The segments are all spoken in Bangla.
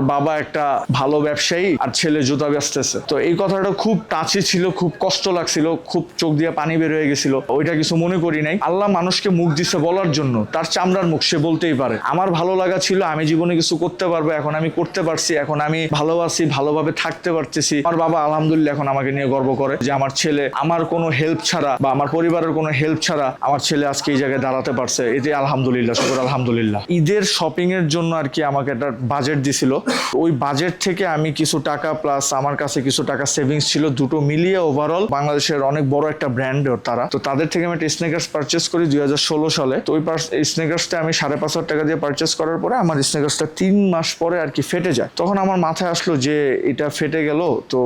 ওর বাবা একটা ভালো ব্যবসায়ী আর ছেলে জুতা বেচতেছে। তো এই কথাটা খুব টাচি ছিল, খুব কষ্ট লাগছিল, খুব চোখ দিয়ে পানি বের হয়ে গেছিল। ওইটা কিছু মনে করি নাই। আল্লাহ মানুষকে মুখ দিছে বলার জন্য। তার চামড়ার মুখ, সে বলতেই পারে। আমার ভালো লাগা ছিল, আমি জীবনে কিছু করতে পারব, এখন আমি করতে পারছি, এখন আমি ভালোবাসি, ভালোভাবে থাকতে পারতেছি। আমার বাবা আলহামদুলিল্লাহ এখন আমাকে নিয়ে গর্ব করে যে আমার ছেলে আমার কোনো হেল্প ছাড়া বা আমার পরিবারের কোনো হেল্প ছাড়া আমার ছেলে আজকে এই জায়গায় দাঁড়াতে পারছে। এতে আলহামদুলিল্লাহ, শুকুর আলহামদুলিল্লাহ। ঈদের শপিং এর জন্য আর কি আমাকে একটা বাজেট দিছিল। ওই বাজেট থেকে আমি কিছু টাকা প্লাস আমার কাছে কিছু টাকা সেভিংস ছিল, দুটো মিলিয়ে ওভারঅল বাংলাদেশের অনেক বড় একটা ব্র্যান্ড তারা। তো তাদের থেকে আমি একটা স্নেকার্স পারচেস করি দুই হাজার ষোলো সালে। তো ওই স্নেকার্সটা আমি সাড়ে পাঁচ হাজার টাকা দিয়ে পারচেস করার পরে আমার স্নেকার্সটা তিন মাস পরে আর কি ফেটে যায়। তখন আমার মাথায় আসলো যে এটা ফেটে গেল, তো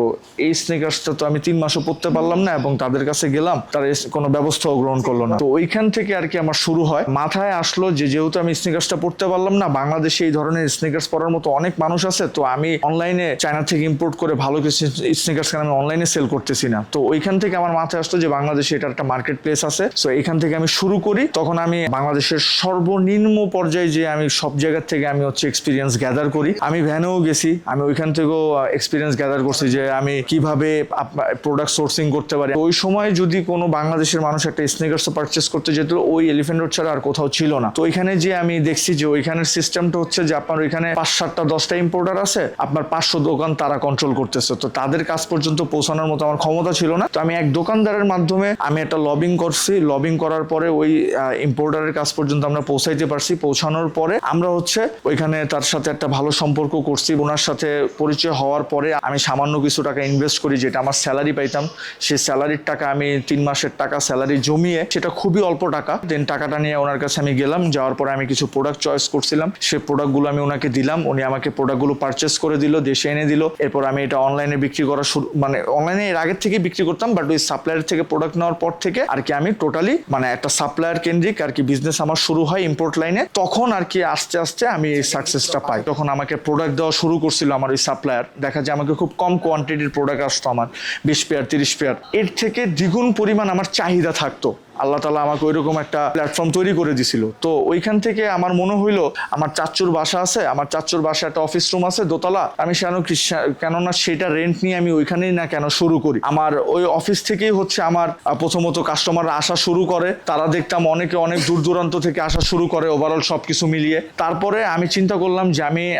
এই স্নেকার্সটা তো আমি তিন মাসও পরতে পারলাম না এবং তাদের কাছে গেলাম, তারা কোনো ব্যবস্থাও গ্রহণ করল না। তো ওইখান থেকে আর কি আমার শুরু হয়। মাথায় আসলো যে যেহেতু আমি স্নিকার্সটা পড়তে পারলাম না, বাংলাদেশে এই ধরনের স্নেকার্স পরার মতো অনেক মানুষ আছে, তো আমি অনলাইনে চায়না থেকে ইম্পোর্ট করে ভালো কিছু স্নিকার্স আমি অনলাইনে সেল করতেছি না। তো ওইখান থেকে আমার মাথায় আসতো যে বাংলাদেশে এটা একটা মার্কেট প্লেস আছে। সো এখান থেকে আমি শুরু করি, তখন আমি বাংলাদেশের সর্বনিম্ন পর্যায়ে যে আমি সব জায়গার থেকে আমি হচ্ছে এক্সপিরিয়েন্স গ্যাদার করি। আমি ভ্যানেও গেছি, আমি ওইখান থেকেও এক্সপিরিয়েন্স গ্যাদার করছি যে আমি কীভাবে প্রোডাক্ট সোর্সিং করতে পারি। ওই সময় যদি কোনো বাংলাদেশের মানুষ একটা স্নিকার্স পারচেস করতে যেত, ওই এলিফেন্ট রোড ছাড়া আর কোথাও ছিল না। তো ওইখানে যে আমি দেখছি যে ওইখানের সিস্টেমটা হচ্ছে যে আপনার ওইখানে পাঁচ, সাতটা, দশটা ইম্পোর্টার আছে, আপনার পাঁচশো দোকান তারা কন্ট্রোল করতেছে। তো তাদের কাজ পর্যন্ত পৌঁছানোর মতো আমার ক্ষমতা ছিল না। তো আমি এক দোকানদারের মাধ্যমে আমি একটা লবিং করছি। লবিং করার পরে ওই ইম্পোর্টারের কাজ পর্যন্ত আমরা পৌঁছাইতে পারছি। পৌঁছানোর পরে আমরা হচ্ছে ওইখানে তার সাথে একটা ভালো সম্পর্ক করছি। ওনার সাথে পরিচয় হওয়ার পরে আমি সামান্য কিছু টাকা ইনভেস্ট করি, যেটা আমার স্যালারি পাইতাম। সেই স্যালারির টাকা আমি তিন মাসের টাকা স্যালারি জমিয়ে, সেটা খুবই অল্প টাকা। দেন টাকাটা নিয়ে ওনার কাছে আমি গেলাম। যাওয়ার পরে আমি কিছু প্রোডাক্ট চয়েস করছিলাম। সেই প্রোডাক্টগুলো আমি ওনাকে দিলাম। উনি আমাকে প্রোডাক্টগুলো পারচেস করে দিল দেশে এনে দিল। এরপর আমি এটা অনলাইনে বিক্রি করা শুরু মানে অনলাইনে এর আগের থেকে বিক্রি করতাম বাট ওই সাপ্লায়ার থেকে প্রোডাক্ট নেওয়ার পর থেকে আর কি আমি টোটালি মানে একটা সাপ্লায়ার কেন্দ্রিক আর কি বিজনেস আমার শুরু হয় ইম্পোর্ট লাইনে তখন আর কি আস্তে আস্তে আমি এই সাকসেসটা পাই। তখন আমাকে প্রোডাক্ট দেওয়া শুরু করছিল আমার ওই সাপ্লায়ার দেখা যায় আমাকে খুব কম কোয়ান্টিটির প্রোডাক্ট আসতো আমার, বিশ পেয়ার তিরিশ পেয়ার এর থেকে দ্বিগুণ পরিমাণ আমার চাহিদা থাকতো। আল্লাহ তালা আমাকে ওইরকম একটা প্ল্যাটফর্ম তৈরি করে দিছিল। তো ওইখান থেকে আমার মনে হইল, আমার চাচ্চুর বাসা আছে, আমার চাচ্চুর বাসা একটা অফিস রুম আছে, দোতলা। আমি কেন কেননা সেটা রেন্ট নিয়ে আমি ওইখানেই না কেন শুরু করি। আমার ওই অফিস থেকেই হচ্ছে আমার প্রথমত কাস্টমাররা আসা শুরু করে। তারা দেখতাম অনেকে অনেক দূর দূরান্ত থেকে আসা শুরু করে ওভারঅল সব কিছু মিলিয়ে। তারপরে আমি চিন্তা করলাম যে আমি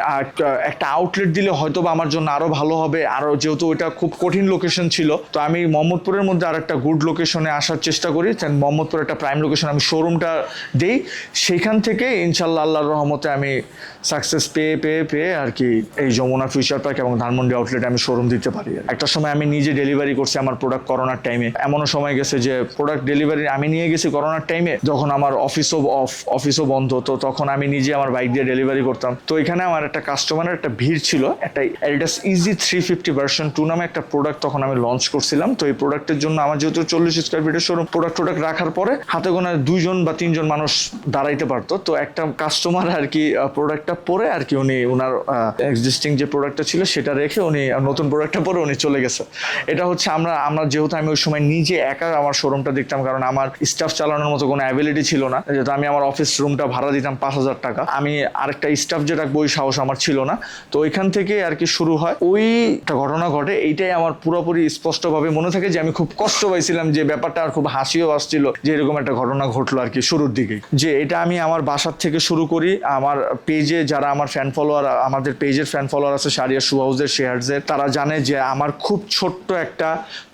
একটা- আউটলেট দিলে হয়তো বা আমার জন্য আরও ভালো হবে। আরও যেহেতু ওইটা খুব কঠিন লোকেশন ছিল, তো আমি মোহাম্মদপুরের মধ্যে আর একটা গুড লোকেশনে আসার চেষ্টা করি। মোহাম্মদপুর একটা প্রাইম লোকেশন আমি শোরুমটা দিই। সেইখান থেকে ইনশাল্লাহ আল্লাহর রহমতে আমি সাকসেস পেয়ে পেয়ে পেয়ে আর কি এই যমুনা ফিউচার পার্ক এবং ধানমন্ডি আউটলেটে আমি শোরুম দিতে পারি একটা সময় আমি নিজে ডেলিভারি করছি আমার প্রোডাক্ট করোনার টাইমে এমনও সময় গেছে যে প্রোডাক্ট ডেলিভারি আমি নিয়ে গেছি করোনার টাইমে যখন আমার অফিসও অফ অফিসও বন্ধ, তো তখন আমি নিজে আমার বাইক দিয়ে ডেলিভারি করতাম। তো এখানে আমার একটা কাস্টমারের একটা ভিড় ছিল, একটা এলডাস easy three fifty version two নামে একটা প্রোডাক্ট তখন আমি লঞ্চ করছিলাম। তো এই প্রোডাক্টের জন্য আমার যেহেতু চল্লিশ স্কোয়ার ফিটের শোরুম প্রোডাক্ট প্রোডাক্ট রাখার পরে হাতে গোনা দুইজন বা তিনজন মানুষ দাঁড়াইতে পারতো। তো একটা কাস্টমার আর কি প্রোডাক্টটা পরে আর কি উনি ওনার এক্সিস্টিং যে প্রোডাক্টটা ছিল সেটা রেখে উনি নতুন প্রোডাক্টটা পরে উনি চলে গেছে। এটা হচ্ছে আমরা আমরা যেহেতু আমি ওই সময় নিজে একা আমার শোরুমটা দেখতাম, কারণ আমার স্টাফ চালানোর মতো কোনো অ্যাবিলিটি ছিল না। যেহেতু আমি আমার অফিস রুমটা ভাড়া দিতাম পাঁচ হাজার টাকা, আমি আরেকটা স্টাফ যে রাখব ওই সাহস আমার ছিল না। তো ওইখান থেকে আর কি শুরু হয়। ওই একটা ঘটনা ঘটে, এইটাই আমার পুরোপুরি স্পষ্টভাবে মনে থাকে যে আমি খুব কষ্ট পাইছিলাম যে ব্যাপারটা আর খুব হাসিও আসছিল যে এরকম একটা ঘটনা ঘটলো আর কি শুরুর দিকে। যে এটা আমি আমার বাসার থেকে শুরু করি, আমার পেজে যারা আমার ফ্যান ফলোয়ার আমাদের পেজের ফ্যান ফলোয়ার আছে সারিয়া শু হাউসের শেয়ারসের তারা জানে যে আমার খুব ছোট্ট একটা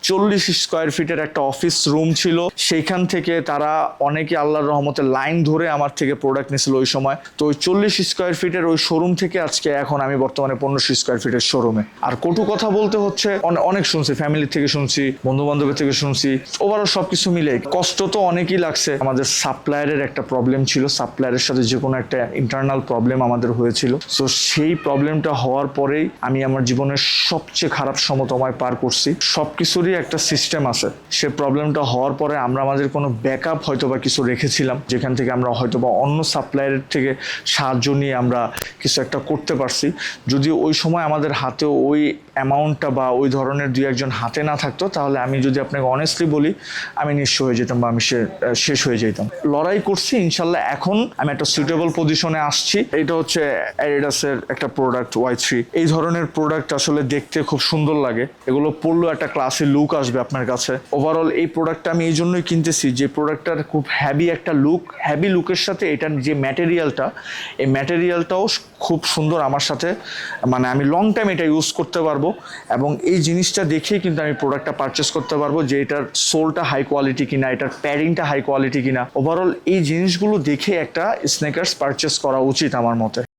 চল্লিশ স্কোয়ার ফিটের একটা অফিস রুম ছিল। সেইখান থেকে তারা অনেকে আল্লাহর রহমতের লাইন ধরে আমার থেকে প্রোডাক্ট নিয়েছিল ওই সময়। তো ওই চল্লিশ স্কোয়ার ফিটের ওই শোরুম থেকে আজকে এখন আমি বর্তমানে পনেরোশো স্কোয়ার ফিটের শোরুমে আর কটু কথা বলতে হচ্ছে অনেক শুনছি ফ্যামিলি থেকে শুনছি বন্ধু বান্ধবের থেকে শুনছি ওভারঅল সবকিছু মিলে কষ্ট তো অনেকই লাগছে। আমাদের সাপ্লায়ারের একটা প্রবলেম ছিল। সাপ্লায়ারের সাথে যে কোনো একটা ইন্টারনাল প্রবলেম আমাদের হয়েছিল। সো সেই প্রবলেমটা হওয়ার পরেই আমি আমার জীবনের সবচেয়ে খারাপ সমতমায় পার করছি। সব কিছুরই একটা সিস্টেম আছে। সে প্রবলেমটা হওয়ার পরে আমরা আমাদের কোনো ব্যাকআপ হয়তো বা কিছু রেখেছিলাম, যেখান থেকে আমরা হয়তো বা অন্য সাপ্লায়ারের থেকে সাহায্য নিয়ে আমরা কিছু একটা করতে পারছি। যদি ওই সময় আমাদের হাতে ওই অ্যামাউন্টটা বা ওই ধরনের দুই একজন হাতে না থাকতো, তাহলে আমি যদি আপনাকে অনেস্টলি বলি, আমি নিঃস্ব হয়ে যেতাম বা আমি শেষ হয়ে যেতাম লড়াই করছি, ইনশাল্লাহ এখন আমি একটা সুইটেবল পজিশনে আসছি। এটা হচ্ছে অ্যাডিডাসের একটা প্রোডাক্ট ওয়াই থ্রি এই ধরনের প্রোডাক্ট আসলে দেখতে খুব সুন্দর লাগে। এগুলো পরলেও একটা ক্লাসে লুক আসবে আপনার কাছে। ওভারঅল এই প্রোডাক্টটা আমি এই জন্যই কিনতেছি যে প্রোডাক্টটার খুব হ্যাভি একটা লুক হ্যাভি লুকের সাথে এটার যে ম্যাটেরিয়ালটা এই ম্যাটেরিয়ালটাও খুব সুন্দর আমার সাথে। মানে আমি লং টাইম এটা ইউজ করতে পারব। এবং এই জিনিসটা দেখে কিন্তু আমি প্রোডাক্টটা পারচেস করতে পারব যে এটার সোলটা হাই কোয়ালিটি কিনা, এটার প্যাডিংটা হাই কোয়ালিটি কিনা। ওভারঅল এই জিনিসগুলো দেখে একটা স্নেকার্স পারচেস করা উচিত আমার মতে।